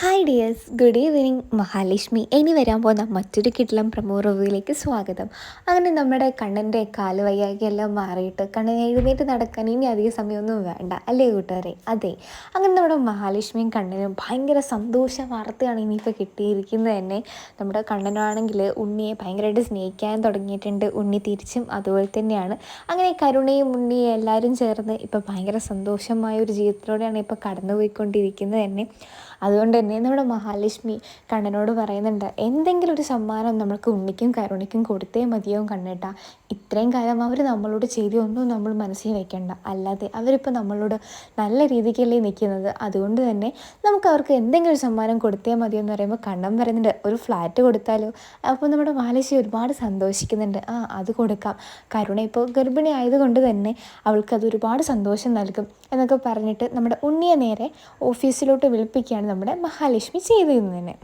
Hi dears good evening Mahalakshmi ഇനി വരാൻ പോകുന്ന മറ്റൊരു കിട്ടിലം പ്രമോ റിവ്യൂയിലേക്ക് സ്വാഗതം. അങ്ങനെ നമ്മുടെ കണ്ണന്റെ കാൽ വയ്യാകിയെല്ലാം മാറിയിട്ട് കണ്ണൻ എഴുന്നേറ്റ് നടക്കാൻ ഇനി അധിക സമയമൊന്നും വേണ്ട അല്ലേ കൂട്ടുകാരെ? അതെ. അങ്ങനെ നമ്മുടെ മഹാലക്ഷ്മിയും കണ്ണനും ഭയങ്കര സന്തോഷ വാർത്തയാണ് ഇനിയിപ്പോൾ കിട്ടിയിരിക്കുന്നത് തന്നെ. നമ്മുടെ കണ്ണനാണെങ്കിൽ ഉണ്ണിയെ ഭയങ്കരമായിട്ട് സ്നേഹിക്കാൻ തുടങ്ങിയിട്ടുണ്ട്. ഉണ്ണി തിരിച്ചും അതുപോലെ തന്നെയാണ്. അങ്ങനെ കരുണയും ഉണ്ണിയും എല്ലാവരും ചേർന്ന് ഇപ്പോൾ ഭയങ്കര സന്തോഷമായ ഒരു ജീവിതത്തിലൂടെയാണ് ഇപ്പോൾ കടന്നുപോയിക്കൊണ്ടിരിക്കുന്നത് തന്നെ. അതുകൊണ്ട് തന്നെ നമ്മുടെ മഹാലക്ഷ്മി കണ്ണനോട് പറയുന്നുണ്ട് എന്തെങ്കിലും ഒരു സമ്മാനം നമ്മൾക്ക് ഉണ്ണിക്കും കരുണിക്കും കൊടുത്തേ മതിയോ കണ്ണേട്ട. ഇത്രയും കാലം അവർ നമ്മളോട് ചെയ്തൊന്നും നമ്മൾ മനസ്സിൽ വെക്കേണ്ട. അല്ലാതെ അവരിപ്പോൾ നമ്മളോട് നല്ല രീതിക്കല്ലേ നിൽക്കുന്നത് അതുകൊണ്ട് തന്നെ നമുക്ക് അവർക്ക് എന്തെങ്കിലും ഒരു സമ്മാനം കൊടുത്തേ മതിയോ എന്ന് പറയുമ്പോൾ കണ്ണൻ പറയുന്നുണ്ട് ഒരു ഫ്ലാറ്റ് കൊടുത്താലോ? അപ്പോൾ നമ്മുടെ മഹാലക്ഷ്മി ഒരുപാട് സന്തോഷിക്കുന്നുണ്ട് ആ അത് കൊടുക്കാം. കരുണ ഇപ്പോൾ ഗർഭിണി ആയതുകൊണ്ട് തന്നെ അവൾക്കത് ഒരുപാട് സന്തോഷം നൽകും എന്നൊക്കെ പറഞ്ഞിട്ട് നമ്മുടെ ഉണ്ണിയെ നേരെ ഓഫീസിലോട്ട് വിളിപ്പിക്കുകയാണ് നമ്മുടെ മഹാലക്ഷ്മി ചെയ്തിരുന്നത്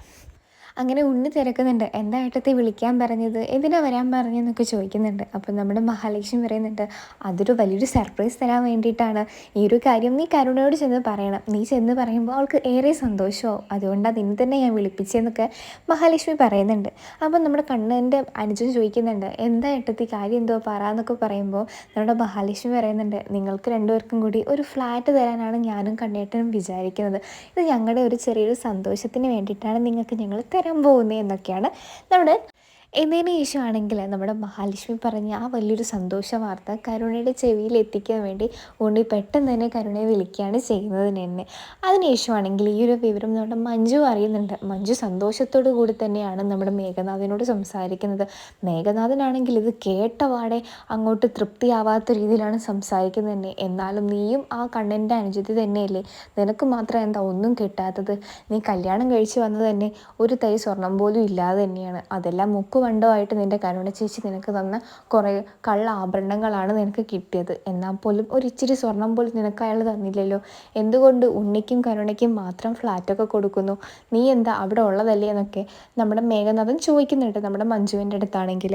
അങ്ങനെ ഉണ്ണി തിരക്കുന്നുണ്ട്. എന്താ ഏട്ടത്തെ വിളിക്കാൻ പറഞ്ഞത്? എന്തിനാ വരാൻ പറഞ്ഞതെന്നൊക്കെ ചോദിക്കുന്നുണ്ട്. അപ്പം നമ്മുടെ മഹാലക്ഷ്മി പറയുന്നുണ്ട് അതൊരു വലിയൊരു സർപ്രൈസ് തരാൻ വേണ്ടിയിട്ടാണ്. ഈ ഒരു കാര്യം നീ കരുണയോട് ചെന്ന് പറയണം. നീ ചെന്ന് പറയുമ്പോൾ അവൾക്ക് ഏറെ സന്തോഷമാവും അതുകൊണ്ടാണ് നിന്നെ തന്നെ ഞാൻ വിളിപ്പിച്ചതെന്നൊക്കെ മഹാലക്ഷ്മി പറയുന്നുണ്ട്. അപ്പം നമ്മുടെ കണ്ണന്റെ അനുജൻ ചോദിക്കുന്നുണ്ട് എന്താ ഏട്ടത്തി കാര്യം എന്തോ പറ എന്നൊക്കെ പറയുമ്പോൾ നമ്മുടെ മഹാലക്ഷ്മി പറയുന്നുണ്ട് നിങ്ങൾക്ക് രണ്ടുപേർക്കും കൂടി ഒരു ഫ്ലാറ്റ് തരാനാണ് ഞാനും കണ്ണേട്ടനും വിചാരിക്കുന്നത്. ഇത് ഞങ്ങളുടെ ഒരു ചെറിയൊരു സന്തോഷത്തിന് വേണ്ടിയിട്ടാണ് നിങ്ങൾക്ക് ഞങ്ങൾ വരാൻ പോകുന്നത് എന്നൊക്കെയാണ് നമ്മുടെ എന്നതിന് ശേഷമാണെങ്കിൽ നമ്മുടെ മഹാലക്ഷ്മി പറഞ്ഞ ആ വലിയൊരു സന്തോഷ വാർത്ത കരുണയുടെ ചെവിയിൽ എത്തിക്കാൻ വേണ്ടി ഉണ്ണി പെട്ടെന്ന് തന്നെ കരുണയെ വിളിക്കുകയാണ് ചെയ്യുന്നത് തന്നെ അതിനുശേഷമാണെങ്കിൽ ഈ ഒരു വിവരം നമ്മുടെ മഞ്ജു അറിയുന്നുണ്ട്. മഞ്ജു സന്തോഷത്തോടു കൂടി തന്നെയാണ് നമ്മുടെ മേഘനാഥനോട് സംസാരിക്കുന്നത്. മേഘനാഥനാണെങ്കിൽ ഇത് കേട്ടവാടെ അങ്ങോട്ട് തൃപ്തിയാവാത്ത രീതിയിലാണ് സംസാരിക്കുന്നത് തന്നെ എന്നാലും നീയും ആ കണ്ണന്റെ അനുജതി തന്നെയല്ലേ? നിനക്ക് മാത്രം എന്താ ഒന്നും കിട്ടാത്തത്? നീ കല്യാണം കഴിച്ച് വന്നത് തന്നെ ഒരു തൈ സ്വർണം പോലും ഇല്ലാതെ തന്നെയാണ്. അതെല്ലാം മുക്കു പണ്ടമായിട്ട് നിന്റെ കരുണ ചേച്ചി നിനക്ക് തന്ന കുറേ കള്ള ആഭരണങ്ങളാണ് നിനക്ക് കിട്ടിയത്. എന്നാൽ പോലും ഒരു ഇച്ചിരി സ്വർണം പോലും നിനക്ക് അയാൾ തന്നില്ലല്ലോ. എന്തുകൊണ്ട് ഉണ്ണിക്കും കരുണയ്ക്കും മാത്രം ഫ്ലാറ്റൊക്കെ കൊടുക്കുന്നു? നീ എന്താ അവിടെ ഉള്ളതല്ലേ എന്നൊക്കെ നമ്മുടെ മേഘനാഥൻ ചോദിക്കുന്നുണ്ട് നമ്മുടെ മഞ്ജുവിന്റെ അടുത്താണെങ്കിൽ.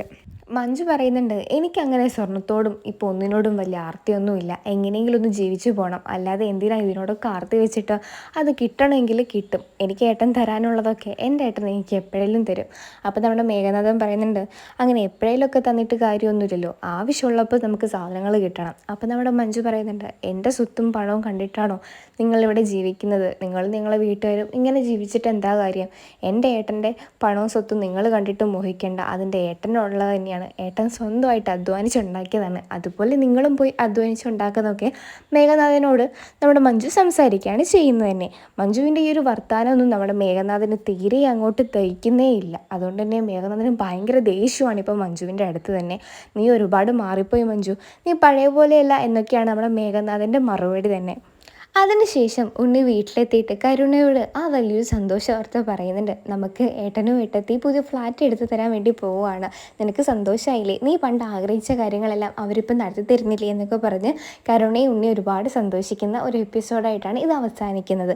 മഞ്ജു പറയുന്നുണ്ട് എനിക്കങ്ങനെ സ്വർണത്തോടും ഇപ്പോൾ ഒന്നിനോടും വലിയ ആർത്തിയൊന്നുമില്ല. എങ്ങനെയെങ്കിലും ഒന്ന് ജീവിച്ചു പോകണം അല്ലാതെ എന്തിനാണ് ഇതിനോടൊക്കെ ആർത്തി വെച്ചിട്ട്? അത് കിട്ടണമെങ്കിൽ കിട്ടും. എനിക്ക് ഏട്ടൻ തരാനുള്ളതൊക്കെ എന്റെ ഏട്ടൻ എനിക്ക് എപ്പോഴേലും തരും. അപ്പോൾ നമ്മുടെ മേഘനാഥൻ പറയുന്നുണ്ട്. അങ്ങനെ എപ്പോഴേലൊക്കെ തന്നിട്ട് കാര്യമൊന്നുമില്ലല്ലോ. ആവശ്യമുള്ളപ്പോൾ നമുക്ക് സാധനങ്ങൾ കിട്ടണം. അപ്പോൾ നമ്മുടെ മഞ്ജു പറയുന്നുണ്ട് എന്റെ സ്വത്തും പണവും കണ്ടിട്ടാണോ നിങ്ങളിവിടെ ജീവിക്കുന്നത്? നിങ്ങൾ നിങ്ങളെ വീട്ടുകാരും ഇങ്ങനെ ജീവിച്ചിട്ട് എന്താ കാര്യം? എന്റെ ഏട്ടന്റെ പണവും സ്വത്തും നിങ്ങൾ കണ്ടിട്ട് മോഹിക്കേണ്ട. അതിന്റെ ഏട്ടനുള്ളത് തന്നെയാണ്. ഏട്ടൻ സ്വന്തമായിട്ട് അധ്വാനിച്ചുണ്ടാക്കിയതാണ്. അതുപോലെ നിങ്ങളും പോയി അധ്വാനിച്ചുണ്ടാക്കുന്നതൊക്കെ മേഘനാഥനോട് നമ്മുടെ മഞ്ജു സംസാരിക്കുകയാണ് ചെയ്യുന്നത് തന്നെ. മഞ്ജുവിന്റെ ഈ ഒരു വർത്തമാനമൊന്നും നമ്മുടെ മേഘനാഥന് തീരെ അങ്ങോട്ട് തയ്ക്കുന്നേ ഇല്ല. അതുകൊണ്ട് തന്നെ മേഘനാഥന് ഭയങ്കര ദേഷ്യമാണ് ഇപ്പോൾ മഞ്ജുവിന്റെ അടുത്ത് തന്നെ. നീ ഒരുപാട് മാറിപ്പോയി മഞ്ജു. നീ പഴയ പോലെയല്ല എന്നൊക്കെയാണ് നമ്മുടെ മേഘനാഥന്റെ മറുപടി തന്നെ. അതിനുശേഷം ഉണ്ണി വീട്ടിലെത്തിയിട്ട് കരുണയോട് ആ വലിയൊരു സന്തോഷ വാർത്ത പറയുന്നുണ്ട്. നമുക്ക് ഏട്ടനും ഏട്ടത്തി പുതിയ ഫ്ലാറ്റ് എടുത്തു തരാൻ വേണ്ടി പോവുകയാണ്. നിനക്ക് സന്തോഷമായില്ലേ നീ പണ്ട് ആഗ്രഹിച്ച കാര്യങ്ങളെല്ലാം അവരിപ്പം നടത്തി തരുന്നില്ലേ? എന്നൊക്കെ പറഞ്ഞ് കരുണയും ഉണ്ണി ഒരുപാട് സന്തോഷിക്കുന്ന ഒരു എപ്പിസോഡായിട്ടാണ് ഇത് അവസാനിക്കുന്നത്.